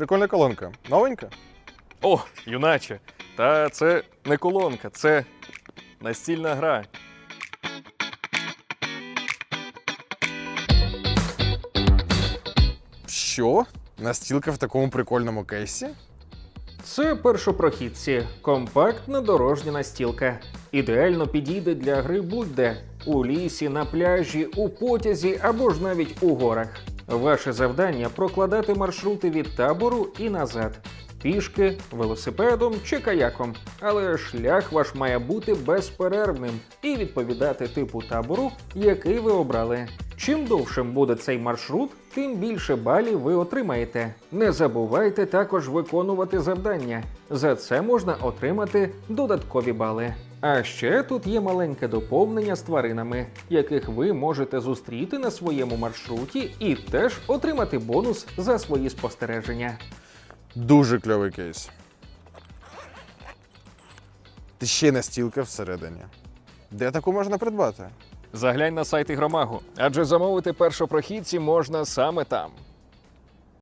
Прикольна колонка. Новенька? О, юначе. Та це не колонка, це настільна гра. Що? Настілка в такому прикольному кейсі? Це першопрохідці, компактна дорожня настілка. Ідеально підійде для гри будь-де у лісі, на пляжі, у потязі або ж навіть у горах. Ваше завдання прокладати маршрути від табору і назад. Пішки, велосипедом чи каяком, але шлях ваш має бути безперервним і відповідати типу табору, який ви обрали. Чим довшим буде цей маршрут, тим більше балів ви отримаєте. Не забувайте також виконувати завдання. За це можна отримати додаткові бали. А ще тут є маленьке доповнення з тваринами, яких ви можете зустріти на своєму маршруті і теж отримати бонус за свої спостереження. Дуже кльовий кейс. Ти ще й настілка всередині. Де таку можна придбати? Заглянь на сайт Ігромагу, адже замовити першопрохідці можна саме там.